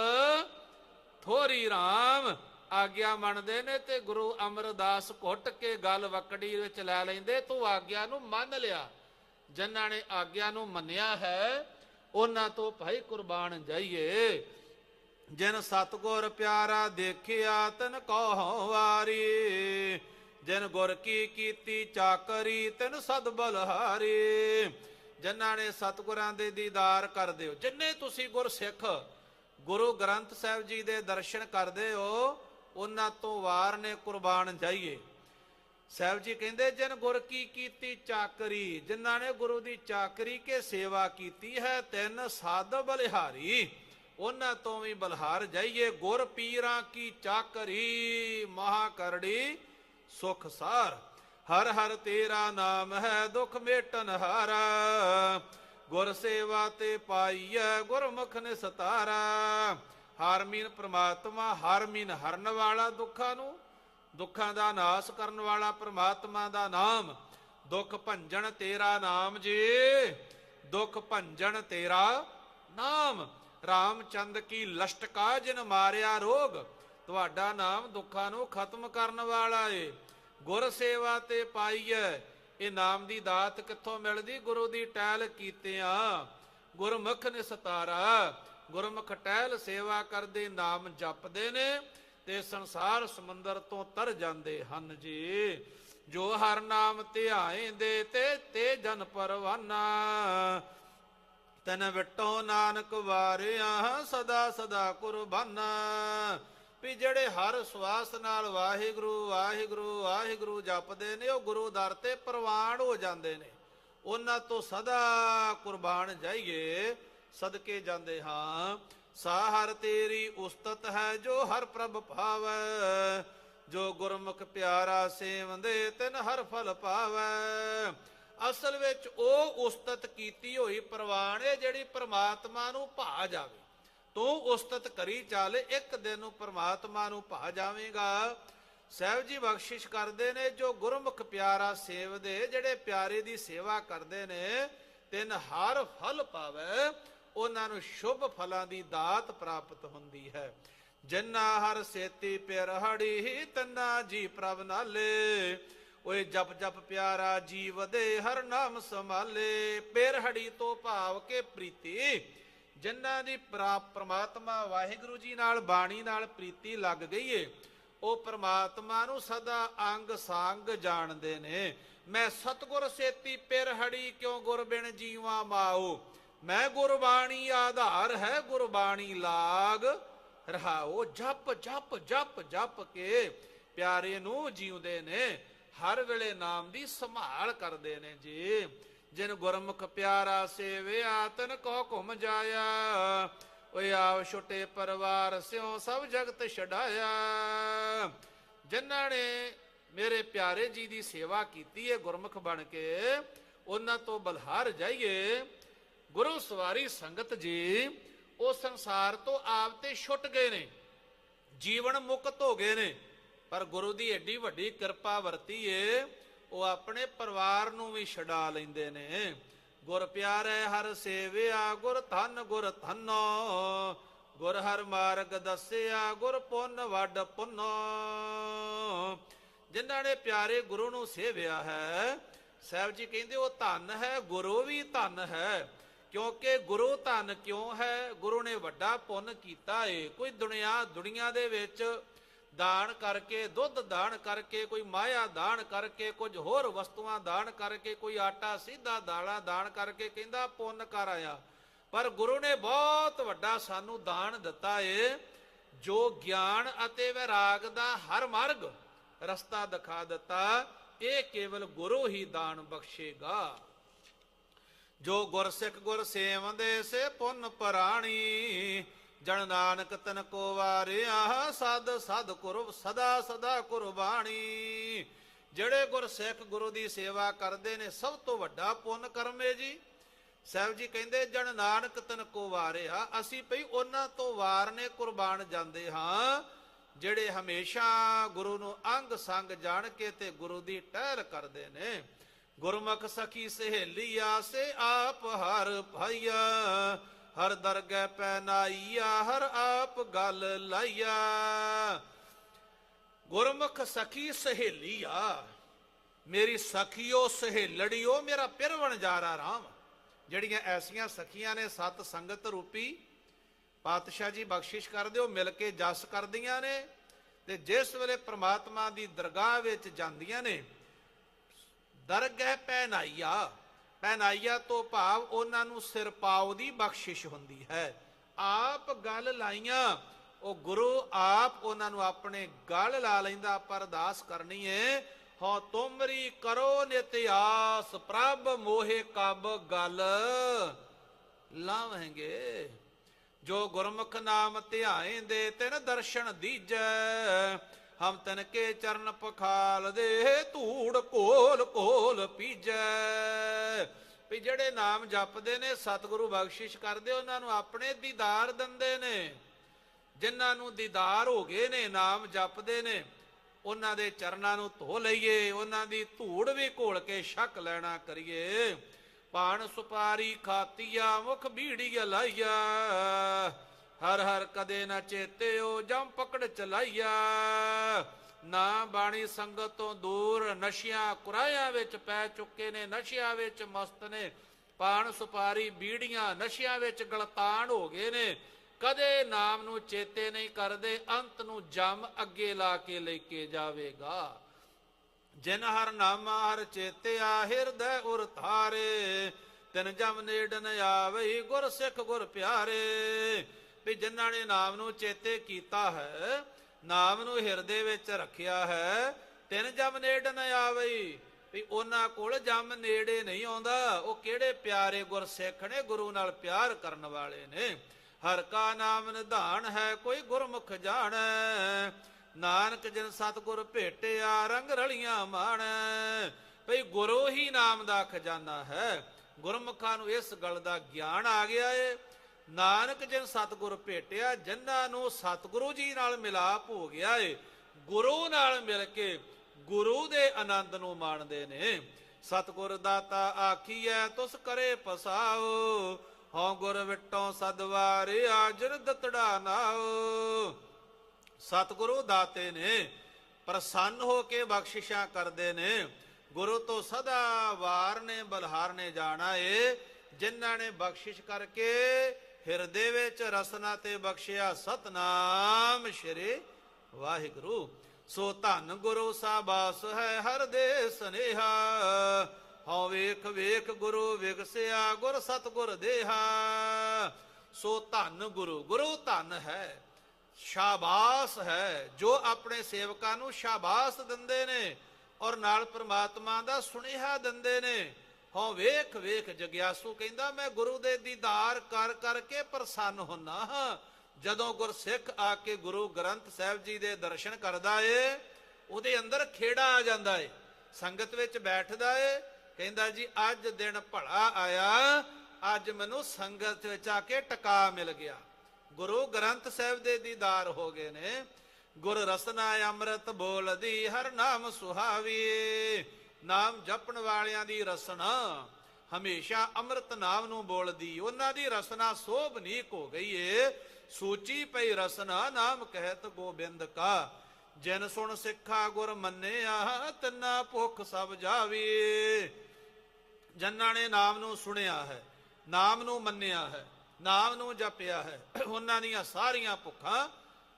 ਥੋਰੀ ਰਾਮ। ਆਗਿਆ ਮੰਨਦੇ ਨੇ ਤੇ ਗੁਰੂ ਅਮਰਦਾਸ ਘੁੱਟ ਕੇ ਗੱਲ ਵਕੜੀ ਵਿੱਚ ਲੈ ਲੈਂਦੇ, ਤੂੰ ਆਗਿਆ ਨੂੰ ਮੰਨ ਲਿਆ। ਜਿਨ੍ਹਾਂ ਨੇ ਆਗਿਆ ਨੂੰ ਮੰਨਿਆ ਹੈ, ਉਹਨਾਂ ਤੋਂ ਭਾਈ ਕੁਰਬਾਨ ਜਾਈਏ। ਜਿਨ ਸਤਗੁਰ ਪਿਆਰਾ ਦੇਖਿਆ, ਤਨ ਕਹੋ ਵਾਰੀ ਜਿਨ ਗੁਰ ਕੀ ਕੀਤੀ ਚਾਕਰੀ, ਤਨ ਸਦ ਬਲਹਾਰੀ। ਜਿਨ੍ਹਾਂ ਨੇ ਸਤਿਗੁਰਾਂ ਦੇ ਦੀਦਾਰ ਕਰਦੇ ਹੋ ਜਿੰਨੇ ਤੁਸੀਂ ਗੁਰ ਸਿੱਖ ਗੁਰੂ ਗ੍ਰੰਥ ਸਾਹਿਬ ਜੀ ਦੇ ਦਰਸ਼ਨ ਕਰਦੇ ਹੋ, ਉਹਨਾਂ ਤੋਂ ਵਾਰ ਨੇ ਕੁਰਬਾਨ ਜਾਈਏ। ਸਾਹਿਬ ਜੀ ਕਹਿੰਦੇ, ਜਨ ਗੁਰ ਕੀ ਕੀਤੀ ਚਾਕਰੀ, ਜਿਨ੍ਹਾਂ ਨੇ ਗੁਰੂ ਦੀ ਚਾਕਰੀ ਕੇ ਸੇਵਾ ਕੀਤੀ ਹੈ, ਤਿੰਨ ਸਾਧ ਬਲਿਹਾਰੀ। ਉਹਨਾਂ ਤੋਂ ਵੀ ਬਲਹਾਰ ਜਾਈਏ। ਗੁਰ ਪੀਰਾਂ ਕੀ ਚਾਕਰੀ ਮਹਾ ਕਰੜੀ ਸੁਖ ਸਾਰ। ਹਰ ਹਰ ਤੇਰਾ ਨਾਮ ਹੈ ਦੁਖ ਮੇਟਨ ਹਾਰਾ। ਗੁਰ ਸੇਵਾ ਤੇ ਪਾਈਐ ਗੁਰਮੁਖ ਨੇ ਸਤਾਰਾ ਹਰਮੀਨ ਪ੍ਰਮਾਤਮਾ ਹਰਮੀਨ ਹਰਨ ਵਾਲਾ ਦੁੱਖਾਂ ਨੂੰ। ਦੁੱਖਾਂ ਦਾ ਨਾਸ ਕਰਨ ਵਾਲਾ ਪ੍ਰਮਾਤਮਾ ਦਾ ਨਾਮ। ਦੁੱਖ ਭੰਜਣ ਤੇਰਾ ਨਾਮ ਜੀ। ਦੁੱਖ ਭੰਜਣ ਤੇਰਾ ਨਾਮ। ਰਾਮਚੰਦ ਕੀ ਲਸ਼ਟਕਾ ਜਿਨ ਮਾਰਿਆ ਰੋਗ। ਤੁਹਾਡਾ ਨਾਮ ਦੁੱਖਾਂ ਨੂੰ ਖਤਮ ਕਰਨ ਵਾਲਾ ਏ। ਗੁਰ ਸੇਵਾ ਤੇ ਪਾਈਐ। ਇਹ ਨਾਮ ਦੀ ਦਾਤ ਕਿੱਥੋਂ ਮਿਲਦੀ? ਗੁਰੂ ਦੀ ਟਹਿਲ ਕੀਤਿਆਂ। ਗੁਰਮੁਖ ਨੇ ਸਤਾਰਾ ਗੁਰਮੁਖ ਟਹਿਲ ਸੇਵਾ ਕਰਦੇ ਨਾਮ ਜਪਦੇ ਨੇ ਤੇ ਸੰਸਾਰ ਸਮੁੰਦਰ ਤੋਂ ਤਰ ਜਾਂਦੇ ਹਨ ਜੀ। ਜੋ ਹਰ ਨਾਮ ਧਿਆਏਂਦੇ ਤੇ ਤੇ ਜਨ ਪਰਵਾਨਾ। ਤਨ ਵਿਟੋ ਨਾਨਕ ਵਾਰਿਆ, ਸਦਾ ਸਦਾ ਕੁਰਬਾਨਾ। ਵੀ ਜਿਹੜੇ ਹਰ ਸਵਾਸ ਨਾਲ ਵਾਹਿਗੁਰੂ ਵਾਹਿਗੁਰੂ ਵਾਹਿਗੁਰੂ ਜਪਦੇ ਨੇ, ਉਹ ਗੁਰੂ ਦਰ ਤੇ ਪ੍ਰਵਾਨ ਹੋ ਜਾਂਦੇ ਨੇ। ਉਹਨਾਂ ਤੋਂ ਸਦਾ ਕੁਰਬਾਨ ਜਾਈਏ, ਸਦਕੇ ਜਾਂਦੇ ਹਾਂ। ਸਾਹਰ ਤੇਰੀ ਉਸਤਤ ਹੈ ਜੋ ਹਰ ਪ੍ਰਭ ਭਾਵੈ, ਜੋ ਗੁਰਮੁਖ ਪਿਆਰਾ ਸੇਵੰਦੇ ਤਿਨ ਹਰ ਫਲ ਪਾਵੈ। ਅਸਲ ਵਿੱਚ ਉਹ ਉਸਤਤ ਕੀਤੀ ਹੋਈ ਪ੍ਰਵਾਨ ਹੈ ਜਿਹੜੀ ਪ੍ਰਮਾਤਮਾ ਨੂੰ ਭਾ ਜਾਵੇ। ਤੂੰ ਉਸਤਤ ਕਰੀ ਚੱਲ, ਇੱਕ ਦਿਨ ਨੂੰ ਪ੍ਰਮਾਤਮਾ ਨੂੰ ਭਾ ਜਾਵੇਂਗਾ। ਸਾਹਿਬ ਜੀ ਬਖਸ਼ਿਸ਼ ਕਰਦੇ ਨੇ, ਜੋ ਗੁਰਮੁਖ ਪਿਆਰਾ ਸੇਵਦੇ ਜਿਹੜੇ ਪਿਆਰੇ ਦੀ ਸੇਵਾ ਕਰਦੇ ਨੇ, ਤਿਨ ਹਰ ਫਲ ਪਾਵੇ, ਉਹਨਾਂ ਨੂੰ ਸ਼ੁਭ ਫਲਾਂ ਦੀ ਦਾਤ ਪ੍ਰਾਪਤ ਹੁੰਦੀ ਹੈ। ਜਿੰਨਾ ਹਰ ਸੇਤੀ ਪਿਰਹੜੀ ਹੀ ਤੰਨਾ ਜੀ ਪ੍ਰਭ ਨਾਲੇ। ਓਏ ਜਪ ਜਪ ਪਿਆਰਾ ਜੀਵ ਦੇ ਹਰ ਨਾਮ ਸੰਭਾਲੇ ਪਿਰਹੜੀ ਤੋਂ ਭਾਵ ਕੇ ਪ੍ਰੀਤੀ ਜਿਨ੍ਹਾਂ ਦੀ ਪ੍ਰਮਾਤਮਾ ਵਾਹਿਗੁਰੂ ਜੀ ਨਾਲ ਬਾਣੀ ਨਾਲ ਪ੍ਰੀਤੀ ਲੱਗ ਗਈ ਏ, ਉਹ ਪ੍ਰਮਾਤਮਾ ਨੂੰ ਸਦਾ ਅੰਗ ਸੰਗ ਜਾਣਦੇ ਨੇ। ਮੈਂ ਸਤਗੁਰ ਸੇਤੀ ਪਿਰਹੜੀ ਕਿਉ ਗੁਰ ਬਿਨ ਜੀਵਾ ਮਾਓ ਮੈਂ ਗੁਰਬਾਣੀ ਆਧਾਰ ਹੈ, ਗੁਰਬਾਣੀ ਲਾਗ ਰਹਾਓ ਜਪ ਜਪ ਜਪ ਜਪ ਕੇ ਪਿਆਰੇ ਨੂੰ ਜਿਉਂਦੇ ਨੇ। ਹਰ ਵੇਲੇ ਨਾਮ ਦੀ ਸੰਭਾਲ ਕਰਦੇ ਨੇ ਜੀ। ਜਿਨ ਗੁਰਮੁਖ ਪਿਆਰਾ ਸੇਵਿਆ ਤਨ ਕੋ ਘੁਮ ਜਾਇਆ। ਓਏ ਆਵ ਛੁੱਟੇ ਪਰਿਵਾਰ ਸਿਓ ਸਭ ਜਗਤ ਛਡਾਇਆ। ਜਿਨ੍ਹਾਂ ਨੇ ਮੇਰੇ ਪਿਆਰੇ ਜੀ ਦੀ ਸੇਵਾ ਕੀਤੀ ਹੈ ਗੁਰਮੁਖ ਬਣ ਕੇ, ਉਹਨਾਂ ਤੋਂ ਬਲਹਾਰ ਜਾਈਏ। ਗੁਰੂ ਸਵਾਰੀ ਸੰਗਤ ਜੀ, ਉਹ ਸੰਸਾਰ ਤੋਂ ਆਪ ਤੇ ਛੁੱਟ ਗਏ ਨੇ, ਜੀਵਨ ਮੁਕਤ ਹੋ ਗਏ ਨੇ। ਪਰ ਗੁਰੂ ਦੀ ਐਡੀ ਵੱਡੀ ਕਿਰਪਾ ਵਰਤੀ ਏ ਉਹ ਆਪਣੇ ਪਰਿਵਾਰ ਨੂੰ ਵੀ ਛਡਾ ਲੈਂਦੇ ਨੇ। ਗੁਰ ਪਿਆਰੇ ਹਰ ਸੇਵਿਆ, ਗੁਰ ਧਨ, ਗੁਰ ਧਨੋ। ਗੁਰ ਹਰ ਮਾਰਗ ਦੱਸਿਆ, ਗੁਰ ਪੁੰਨ ਵੱਡ ਪੁੰਨੋ। ਜਿਨ੍ਹਾਂ ਨੇ ਪਿਆਰੇ ਗੁਰੂ ਨੂੰ ਸੇਵਿਆ ਹੈ, ਸਾਹਿਬ ਜੀ ਕਹਿੰਦੇ ਉਹ ਧਨ ਹੈ, ਗੁਰੂ ਵੀ ਧਨ ਹੈ। ਕਿਉਂਕਿ ਗੁਰੂ ਧਨ ਕਿਉਂ ਹੈ? ਗੁਰੂ ਨੇ ਵੱਡਾ ਪੁੰਨ ਕੀਤਾ ਏ। ਕੋਈ ਦੁਨੀਆ ਦੁਨੀਆ ਦੇ ਵਿੱਚ ਦਾਨ ਕਰਕੇ, ਦੁੱਧ ਦਾਨ ਕਰਕੇ, ਕੋਈ ਮਾਇਆ ਦਾਨ ਕਰਕੇ, ਕੁਝ ਹੋਰ ਵਸਤੂਆਂ ਦਾਨ ਕਰਕੇ, ਕੋਈ ਆਟਾ ਸਿੱਧਾ ਦਾਣਾ ਦਾਨ ਕਰਕੇ ਕਹਿੰਦਾ, ਪੁੰਨ ਕਰ ਆਇਆ। ਪਰ ਗੁਰੂ ਨੇ ਬਹੁਤ ਵੱਡਾ ਸਾਨੂੰ ਦਾਨ ਦਿੱਤਾ ਏ, ਜੋ ਗਿਆਨ ਅਤੇ ਵਿਰਾਗ ਦਾ ਹਰ ਮਾਰਗ ਰਸਤਾ ਦਿਖਾ ਦਿੱਤਾ। ਇਹ ਕੇਵਲ ਗੁਰੂ ਹੀ ਦਾਨ ਬਖਸ਼ੇਗਾ। ਜੋ ਗੁਰਸਿੱਖ ਗੁਰ ਸੇਵੰਦੇ ਸੇ ਪੁੰਨ ਪਰਾਣੀ ਜਨ ਨਾਨਕ ਤਨ ਕੋ ਵਾਰਿਆ, ਸਦ ਸਦ ਕੁਰਬ ਸਦਾ ਸਦਾ ਕੁਰਬਾਨੀ ਜਿਹੜੇ ਗੁਰ ਗੁਰੂ ਦੀ ਸੇਵਾ ਕਰਦੇ ਨੇ, ਸਭ ਤੋਂ ਵੱਡਾ ਪੁੰਨ ਕਰਮ ਹੈ ਜੀ। ਸਾਹਿਬ ਜੀ ਕਹਿੰਦੇ, ਜਨ ਨਾਨਕ ਤਨ ਕੋ ਵਾਰਿਆ, ਅਸੀਂ ਭਈ ਉਹਨਾਂ ਤੋਂ ਵਾਰਨੇ ਕੁਰਬਾਨ ਜਾਂਦੇ ਹਾਂ। ਜਿਹੜੇ ਹਮੇਸ਼ਾ ਗੁਰੂ ਨੂੰ ਅੰਗ ਸੰਗ ਜਾਣ ਕੇ ਤੇ ਗੁਰੂ ਦੀ ਟਹਿਲ ਕਰਦੇ ਨੇ। ਗੁਰਮੁਖ ਸਖੀ ਸਹੇਲੀ ਆਸੇ ਆਪ ਹਰ ਭਾਈਆ। ਹਰ ਦਰਗਹਿ ਪੈ ਨਾਈਆ ਹਰ ਆਪ ਗੱਲ ਲਾਈਆ। ਗੁਰਮੁਖ ਸਖੀ ਸਹੇਲੀਆ ਆ ਮੇਰੀ ਸਖੀਓ ਸਹੇਲੜੀਓ, ਮੇਰਾ ਪਿਰਵਣ ਜਾਰਾ ਰਾਮ। ਜਿਹੜੀਆਂ ਐਸੀਆਂ ਸਖੀਆਂ ਨੇ ਸਤ ਸੰਗਤ ਰੂਪੀ, ਪਾਤਸ਼ਾਹ ਜੀ ਬਖਸ਼ਿਸ਼ ਕਰ ਦਿਓ, ਮਿਲ ਕੇ ਜਸ ਕਰਦੀਆਂ ਨੇ। ਤੇ ਜਿਸ ਵੇਲੇ ਪ੍ਰਮਾਤਮਾ ਦੀ ਦਰਗਾਹ ਵਿੱਚ ਜਾਂਦੀਆਂ ਨੇ, ਦਰਗਹਿ ਪਹਿਨਾਈਆ ਪਹਿਨਾਈਆ ਤੋਂ ਭਾਵ ਉਹਨਾਂ ਨੂੰ ਸਿਰ ਦੀ ਬਖਸ਼ਿਸ਼ ਹੁੰਦੀ ਹੈ। ਆਪ ਗੱਲ ਲਾਈਆਂ, ਉਹ ਗੁਰੂ ਆਪ ਉਹਨਾਂ ਨੂੰ ਆਪਣੇ ਗਲ ਲਾ ਲੈਂਦਾ ਆਪਾਂ ਅਰਦਾਸ ਕਰਨੀ ਏ ਹੋ ਤੁਮਰੀ ਕਰੋ ਨਿਤਿਆਸ ਪ੍ਰਭ ਮੋਹਿ ਕਬ ਗੱਲ। ਲਾਵਾਂਗੇ। ਜੋ ਗੁਰਮੁਖ ਨਾਮ ਧਿਆਏ ਦੇ ਤਿਨ ਦਰਸ਼ਨ ਦੀਜੈ ਹਮ ਤਨ ਕੇ ਚਰਨ ਪਖਾਲ ਦੇ ਧੂੜ ਕੋਲ ਕੋਲ ਪੀਜੈ। ਵੀ ਜਿਹੜੇ ਨਾਮ ਜਪਦੇ ਨੇ, ਸਤਿਗੁਰੂ ਬਖਸ਼ਿਸ਼ ਕਰਦੇ, ਉਹਨਾਂ ਨੂੰ ਆਪਣੇ ਦੀਦਾਰ ਦਿੰਦੇ ਨੇ। ਜਿਨ੍ਹਾਂ ਨੂੰ ਦੀਦਾਰ ਹੋ ਗਏ ਨੇ, ਨਾਮ ਜਪਦੇ ਨੇ, ਉਹਨਾਂ ਦੇ ਚਰਨਾਂ ਨੂੰ ਧੋ ਲਈਏ, ਉਹਨਾਂ ਦੀ ਧੂੜ ਵੀ ਘੋਲ ਕੇ ਛਕ ਲੈਣਾ ਕਰੀਏ। ਪਾਣ ਸੁਪਾਰੀ ਖਾਤੀਆ, ਮੁਖ ਬੀੜੀ ਲਾਈਆ ਹਰ ਹਰ ਕਦੇ ਨਾ ਚੇਤਿਓ ਜਮ ਪਕੜ ਚਲਾਈਆ। ਨਾ ਬਾਣੀ ਸੰਗਤ ਤੋਂ ਦੂਰ ਨਸ਼ਿਆਂ ਕੁਰਾਇਆਂ ਵਿੱਚ ਪੈ ਚੁੱਕੇ ਨੇ, ਨਸ਼ਿਆਂ ਵਿੱਚ ਮਸਤ ਨੇ। ਪਾਣ ਸੁਪਾਰੀ ਬੀੜੀਆਂ ਨਸ਼ਿਆਂ ਵਿੱਚ ਗਲਤਾਨ ਹੋ ਗਏ ਨੇ। ਕਦੇ ਨਾਮ ਨੂੰ ਚੇਤੇ ਨਹੀਂ ਕਰਦੇ, ਅੰਤ ਨੂੰ ਜਮ ਅੱਗੇ ਲਾ ਕੇ ਲੈ ਕੇ ਜਾਵੇਗਾ। ਜਿਨ ਹਰ ਨਾਮਾ ਹਰ ਚੇਤਿਆ ਹਿਰਦੈ ਉਰ ਧਾਰੇ, ਤਿਨ ਜਮ ਨੇੜ ਨ ਆਵਈ ਗੁਰ ਸਿੱਖ ਗੁਰ ਪਿਆਰੇ। ਵੀ ਜਿਨ੍ਹਾਂ ਨੇ ਨਾਮ ਨੂੰ ਚੇਤੇ ਕੀਤਾ ਹੈ, ਨਾਮ ਨੂੰ ਹਿਰਦੇ ਵਿੱਚ ਰੱਖਿਆ ਹੈ, ਤਿੰਨ ਜਮ ਨੇੜ ਨ ਆਵਈ। ਵੀ ਉਹਨਾਂ ਕੋਲ ਜਮ ਨੇੜੇ ਨਹੀਂ ਆਉਂਦਾ। ਉਹ ਕਿਹੜੇ ਪਿਆਰੇ ਗੁਰਸਿੱਖ ਨੇ, ਗੁਰੂ ਨਾਲ ਪਿਆਰ ਕਰਨ ਵਾਲੇ ਨੇ। ਹਰ ਕਾ ਨਾਮ ਨਿਧਾਨ ਹੈ, ਕੋਈ ਗੁਰਮੁਖ ਜਾਣ। ਨਾਨਕ ਜਨ ਸਤਗੁਰ ਭੇਟਿਆ, ਰੰਗ ਰਲੀਆਂ ਮਾਣ। ਭਈ ਗੁਰੂ ਹੀ ਨਾਮ ਦਾ ਖਜ਼ਾਨਾ ਹੈ। ਗੁਰਮੁਖਾਂ ਨੂੰ ਇਸ ਗੱਲ ਦਾ ਗਿਆਨ ਆ ਗਿਆ ਏ। ਨਾਨਕ ਜਿਨ ਸਤਗੁਰ ਭੇਟਿਆ, ਜਿਨ੍ਹਾਂ ਨੂੰ ਸਤਗੁਰੂ ਜੀ ਨਾਲ ਮਿਲਾਪ ਹੋ ਗਿਆ ਏ, ਗੁਰੂ ਨਾਲ ਮਿਲ ਕੇ ਗੁਰੂ ਦੇ ਆਨੰਦ ਨੂੰ ਮਾਣਦੇ ਨੇ। ਸਤਗੁਰ ਦਾਤਾ ਆਖੀਐ, ਤੁਸ ਕਰੇ ਪਸਾਓ, ਹਉ ਗੁਰ ਵਿਟੋਂ ਸਦਵਾਰਿਆ ਜਿਨ ਦਤੜਾ ਨਾਓ। ਸਤਿਗੁਰੂ ਦਾਤੇ ਨੇ ਪ੍ਰਸੰਨ ਹੋ ਕੇ ਬਖਸ਼ਿਸ਼ਾਂ ਕਰਦੇ ਨੇ। ਗੁਰੂ ਤੋਂ ਸਦਾ ਵਾਰ ਨੇ ਬਲਹਾਰ ਨੇ ਜਾਣਾ ਏ, ਜਿਨ੍ਹਾਂ ਨੇ ਬਖਸ਼ਿਸ਼ ਕਰਕੇ ਹਿਰਦੇ ਵਿੱਚ ਰਸਨਾ ਤੇ ਬਖਸ਼ਿਆ ਸਤਨਾਮ ਸ਼੍ਰੀ ਵਾਹਿਗੁਰੂ। ਸੋ ਧੰਨ ਗੁਰੂ ਸਾਬਾਸ ਹੈ ਹਰ ਦੇ ਸਨੇਹਾ। ਹਉ ਵੇਖ ਵੇਖ ਗੁਰੂ ਵਿਗਸਿਆ ਗੁਰ ਸਤਗੁਰ ਦੇਹਾ। ਸੋ ਧੰਨ ਗੁਰੂ ਗੁਰੂ ਧੰਨ ਹੈ, ਸ਼ਾਬਾਸ ਹੈ। ਜੋ ਆਪਣੇ ਸੇਵਕਾਂ ਨੂੰ ਸ਼ਾਬਾਸ ਦਿੰਦੇ ਨੇ ਔਰ ਨਾਲ ਪ੍ਰਮਾਤਮਾ ਦਾ ਸੁਨੇਹਾ ਦਿੰਦੇ ਨੇ ਹਉ ਵੇਖ ਵੇਖ, ਜਗਿਆਸੂ ਕਹਿੰਦਾ, ਮੈਂ ਗੁਰੂ ਦੇ ਦੀਦਾਰ ਕਰ, ਕਰਕੇ ਪ੍ਰਸੰਨ ਹੁੰਨਾ ਜਦੋਂ ਗੁਰਸਿੱਖ ਆ ਕੇ ਗੁਰੂ ਗ੍ਰੰਥ ਸਾਹਿਬ ਜੀ ਦੇ ਦਰਸ਼ਨ ਕਰਦਾ ਏ, ਉਹਦੇ ਅੰਦਰ ਖੇੜਾ ਆ ਜਾਂਦਾ ਏ। ਸੰਗਤ ਵਿੱਚ ਬੈਠਦਾ ਏ, ਕਹਿੰਦਾ ਜੀ, ਅੱਜ ਦਿਨ ਭਲਾ ਆਇਆ, ਅੱਜ ਮੈਨੂੰ ਸੰਗਤ ਵਿੱਚ ਆ ਕੇ ਟਿਕਾ ਮਿਲ ਗਿਆ। ਗੁਰੂ ਗ੍ਰੰਥ ਸਾਹਿਬ ਦੇ ਦੀਦਾਰ ਹੋ ਗਏ ਨੇ। ਗੁਰ ਰਸਨਾ ਅੰਮ੍ਰਿਤ ਬੋਲਦੀ, ਹਰ ਨਾਮ ਸੁਹਾਵੀ ਨਾਮ ਜਪਣ ਵਾਲਿਆਂ ਦੀ ਰਸਨਾ ਹਮੇਸ਼ਾ ਅੰਮ੍ਰਿਤ ਨਾਮ ਨੂੰ ਬੋਲਦੀ। ਉਹਨਾਂ ਦੀ ਰਸਨਾ ਸੋਭਨੀਕ ਹੋ ਗਈ ਏ। ਸੂਚੀ ਪਈ ਰਸਨਾ, ਨਾਮ ਕਹਿਤ ਗੋਬਿੰਦ ਕਾ। ਜਿਨ ਸੁਣ ਸਿੱਖਾ ਗੁਰ ਮੰਨਿਆ, ਤਿੰਨਾ ਭੁੱਖ ਸਭ ਜਾਵੇ। ਜਿਨ੍ਹਾਂ ਨੇ ਨਾਮ ਨੂੰ ਸੁਣਿਆ ਹੈ, ਨਾਮ ਨੂੰ ਮੰਨਿਆ ਹੈ, ਨਾਮ ਨੂੰ ਜਪਿਆ ਹੈ, ਉਹਨਾਂ ਦੀਆਂ ਸਾਰੀਆਂ ਭੁੱਖਾਂ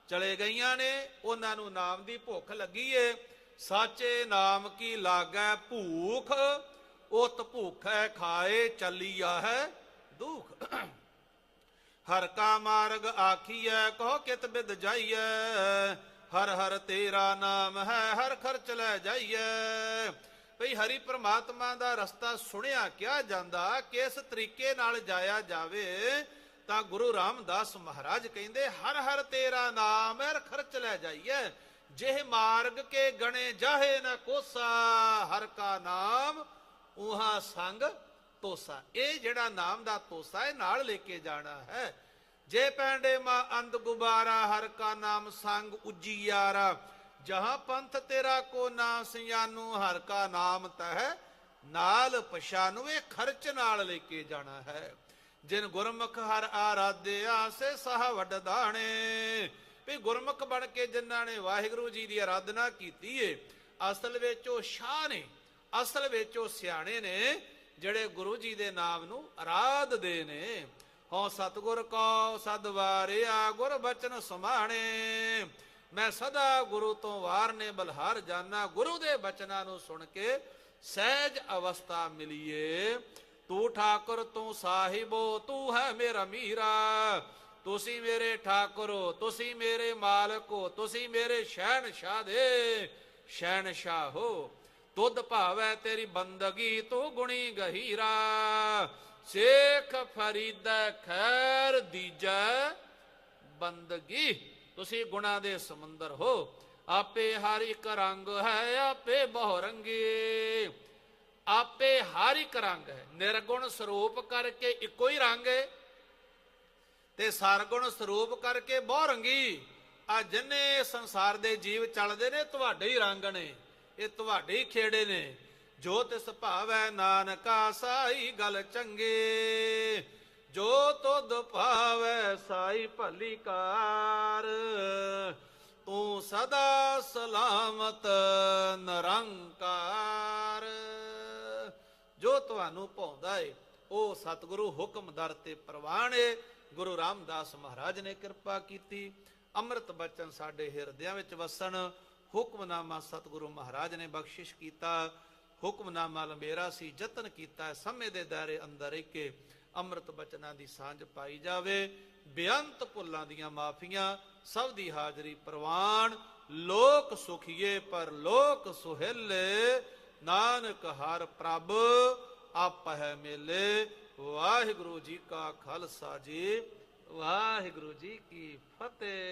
ਚਲੇ ਗਈਆਂ ਨੇ। ਉਹਨਾਂ ਨੂੰ ਨਾਮ ਦੀ ਭੁੱਖ ਲੱਗੀ ਏ। ਸਾਚੇ ਨਾਮ ਕੀ ਲਾਗੈ ਭੂਖ? ਉਤ ਭੁਖੈ ਖਾਏ ਚੱਲੀਆ ਹੈ ਦੁਖ। ਹਰ ਕਾ ਮਾਰਗ ਆਖੀਐ, ਕਹੋ ਕਿਤ ਬਿਦ ਜਾਈਐ? ਹਰ ਹਰ ਤੇਰਾ ਨਾਮ ਹੈ, ਹਰ ਖਰਚ ਲੈ ਜਾਈਐ। ਭਈ ਹਰੀ ਪ੍ਰਮਾਤਮਾ ਦਾ ਰਸਤਾ ਸੁਣਿਆ ਕਿਹਾ ਜਾਂਦਾ, ਕਿਸ ਤਰੀਕੇ ਨਾਲ ਜਾਇਆ ਜਾਵੇ? ਤਾਂ ਗੁਰੂ ਰਾਮਦਾਸ ਮਹਾਰਾਜ ਕਹਿੰਦੇ, ਹਰ ਹਰ ਤੇਰਾ ਨਾਮ ਹੈ ਖਰਚ ਲੈ ਜਾਈਐ। ਜਿਹ ਮਾਰਗ ਕੇ ਗਣੇ ਜਾਹੇ ਨ ਕੋਸਾ, ਹਰ ਕਾ ਨਾਮ ਉਹਾ ਸੰਗ ਤੋਸਾ। ਇਹ ਜਿਹੜਾ ਨਾਮ ਦਾ ਤੋਸਾ ਹੈ ਨਾਲ ਲੈ ਕੇ ਜਾਣਾ ਹੈ। ਜੇ ਪੈਂਡੇ ਮਾ ਅੰਧ ਗੁਬਾਰਾ, ਹਰ ਕਾ ਨਾਮ ਸੰਗ ਉਜੀਆਰਾ ਜਹਾਂ ਪੰਥ ਤੇਰਾ ਕੋ ਨਾ ਸਿਆਨੂ, ਹਰ ਕਾ ਨਾਮ ਤਹਿ ਨਾਲ ਪਛਾਨੂ, ਇਹ ਖਰਚ ਨਾਲ ਲੈ ਕੇ ਜਾਣਾ ਹੈ। ਜਿਨ ਗੁਰਮੁਖ ਹਰ ਆਰਾਧਿਆ, ਸੇ ਸਹ ਵੱਡ ਦਾਣੇ। ਵੀ ਗੁਰਮੁਖ ਬਣ ਕੇ ਜਿਨ੍ਹਾਂ ਨੇ ਵਾਹਿਗੁਰੂ ਜੀ ਦੀ ਆਰਾਧਨਾ ਕੀਤੀ ਏ, ਅਸਲ ਵਿੱਚ ਉਹ ਸ਼ਾਹ ਨੇ, ਅਸਲ ਵਿੱਚ ਉਹ ਸਿਆਣੇ ਨੇ, ਜਿਹੜੇ ਗੁਰੂ ਜੀ ਦੇ ਨਾਮ ਨੂੰ ਆਰਾਧਦੇ ਨੇ। ਹਉ ਸਤਗੁਰ ਕੋ ਸਦ ਗੁਰ ਬਚਨ ਸਮਾਣੇ। ਮੈਂ ਸਦਾ ਗੁਰੂ ਤੋਂ ਵਾਰ ਨੇ ਬਲਹਾਰ ਜਾਨਾ, ਗੁਰੂ ਦੇ ਬਚਨਾਂ ਨੂੰ ਸੁਣ ਕੇ ਸਹਿਜ ਅਵਸਥਾ ਮਿਲੀਏ। ਤੂੰ ਠਾਕੁਰ ਤੂੰ ਸਾਹਿਬੋ, ਤੂੰ ਹੈ ਮੇਰਾ ਮੀਰਾ। ਤੁਸੀਂ ਮੇਰੇ ਠਾਕੁਰ ਹੋ, ਤੁਸੀਂ ਮੇਰੇ ਮਾਲਕ ਹੋ, ਤੁਸੀਂ ਮੇਰੇ ਸ਼ਹਿਨशाह ਦੇ ਸ਼ਹਿਨशाह ਹੋ। ਦੁੱਧ ਭਾਵੈ ਤੇਰੀ ਬੰਦਗੀ, ਤੂੰ ਗੁਣੀ ਗਹੀਰਾ। ਸੇਖ ਫਰੀਦਾ ਖੈਰ ਦੀਜੈ ਬੰਦਗੀ। ਤੁਸੀਂ ਗੁਣਾ ਦੇ ਸਮੁੰਦਰ ਹੋ। ਆਪੇ ਹਰ ਇੱਕ ਰੰਗ ਹੈ, ਆਪੇ ਬਹੁ ਰੰਗੇ ਆਪੇ ਹਰ ਇੱਕ ਰੰਗ ਹੈ। ਨਿਰਗੁਣ ਸਰੂਪ ਕਰਕੇ ਇੱਕੋ ਹੀ ਰੰਗ ਹੈ। ਤੇ ਸਰਗੁਣ ਸਰੂਪ ਕਰਕੇ ਬਹੁ ਰੰਗੀ। ਆ ਜਿੰਨੇ ਸੰਸਾਰ ਦੇ ਜੀਵ ਚੱਲਦੇ ਨੇ, ਤੁਹਾਡੇ ਹੀ ਰੰਗ ਨੇ। ਇਹ ਤੁਹਾਡੇ ਹੀ ਖੇੜੇ ਨੇ। ਜੋ ਤਿਸ ਭਾਵੈ ਨਾਨਕਾ ਸਾਈ ਗਲ ਚੰਗੇ। ਜੋ ਤੁਧ ਭਾਵੈ ਸਾਈ ਭਲੀ ਕਾਰ। ਤੂੰ ਸਦਾ ਸਲਾਮਤ ਨਿਰੰਕਾਰ। ਜੋ ਤੁਹਾਨੂੰ ਪਾਉਂਦਾ ਏ ਉਹ ਸਤਿਗੁਰੂ ਹੁਕਮ ਦਰ ਤੇ ਪ੍ਰਵਾਨ ਗੁਰੂ ਰਾਮਦਾਸ ਮਹਾਰਾਜ ਨੇ ਕਿਰਪਾ ਕੀਤੀ। ਅੰਮ੍ਰਿਤ ਬਚਨ ਸਾਡੇ ਹਿਰਦਿਆਂ ਵਿੱਚ ਵਸਣ, ਹੁਕਮਨਾਮਾ ਸਤਿਗੁਰੂ ਮਹਾਰਾਜ ਨੇ ਬਖਸ਼ਿਸ਼ ਕੀਤਾ। ਹੁਕਮਨਾਮਾ ਲੰਬੇਰਾ ਸੀ, ਯਤਨ ਕੀਤਾ, ਸਮੇਂ ਦੇ ਦਾਇਰੇ ਅੰਦਰ ਰਹਿ ਕੇ ਅੰਮ੍ਰਿਤ ਬਚਨਾਂ ਦੀ ਸਾਂਝ ਪਾਈ ਜਾਵੇ। ਬੇਅੰਤ ਭੁੱਲਾਂ ਦੀਆਂ ਮਾਫੀਆਂ, ਸਭ ਦੀ ਹਾਜ਼ਰੀ ਪ੍ਰਵਾਨ। ਲੋਕ ਸੁਖੀਏ ਪਰ ਲੋਕ ਸੁਹੇਲੇ, ਨਾਨਕ ਹਰ ਪ੍ਰਭ। ਆਪਹਿ ਮੇਲੇ ਵਾਹਿਗੁਰੂ ਜੀ ਕਾ ਖਾਲਸਾ ਜੀ ਵਾਹਿਗੁਰੂ ਜੀ ਕੀ ਫਤਿਹ।